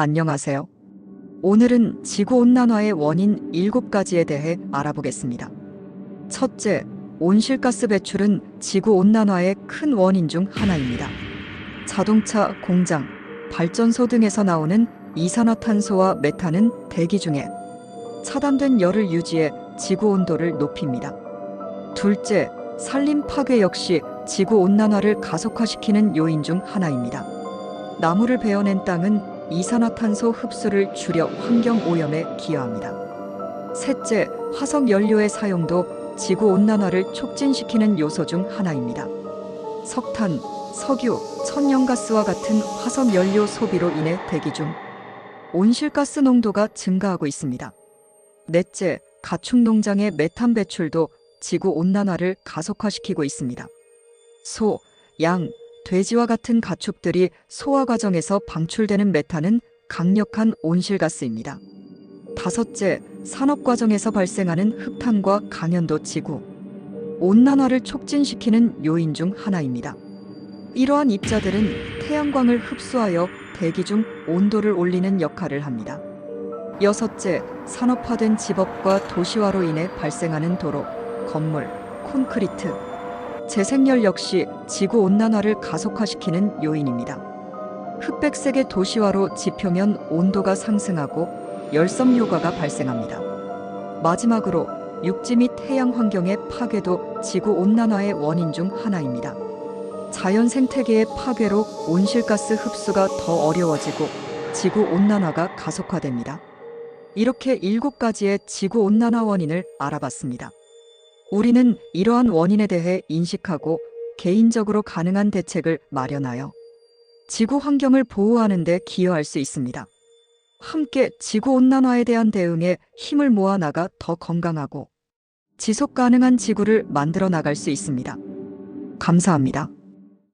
안녕하세요. 오늘은 지구온난화의 원인 7가지에 대해 알아보겠습니다. 첫째, 온실가스 배출은 지구온난화의 큰 원인 중 하나입니다. 자동차, 공장, 발전소 등에서 나오는 이산화탄소와 메탄은 대기 중에 차단된 열을 유지해 지구 온도를 높입니다. 둘째, 산림 파괴 역시 지구 온난화를 가속화시키는 요인 중 하나입니다. 나무를 베어낸 땅은 이산화탄소 흡수를 줄여 환경 오염에 기여합니다. 셋째, 화석 연료의 사용도 지구 온난화를 촉진시키는 요소 중 하나입니다. 석탄, 석유, 천연가스와 같은 화석 연료 소비로 인해 대기 중 온실가스 농도가 증가하고 있습니다. 넷째, 가축 농장의 메탄 배출도 지구 온난화를 가속화시키고 있습니다. 소, 양, 돼지와 같은 가축들이 소화 과정에서 방출되는 메탄은 강력한 온실가스입니다. 다섯째, 산업 과정에서 발생하는 흑탄과 강연도 지구 온난화를 촉진시키는 요인 중 하나입니다. 이러한 입자들은 태양광을 흡수하여 대기 중 온도를 올리는 역할을 합니다. 여섯째, 산업화된 집업과 도시화로 인해 발생하는 도로, 건물, 콘크리트, 재생열 역시 지구 온난화를 가속화시키는 요인입니다. 흑백색의 도시화로 지표면 온도가 상승하고 열섬 효과가 발생합니다. 마지막으로 육지 및 해양 환경의 파괴도 지구 온난화의 원인 중 하나입니다. 자연 생태계의 파괴로 온실가스 흡수가 더 어려워지고 지구 온난화가 가속화됩니다. 이렇게 일곱 가지의 지구 온난화 원인을 알아봤습니다. 우리는 이러한 원인에 대해 인식하고 개인적으로 가능한 대책을 마련하여 지구 환경을 보호하는 데 기여할 수 있습니다. 함께 지구 온난화에 대한 대응에 힘을 모아 나가 더 건강하고 지속 가능한 지구를 만들어 나갈 수 있습니다. 감사합니다.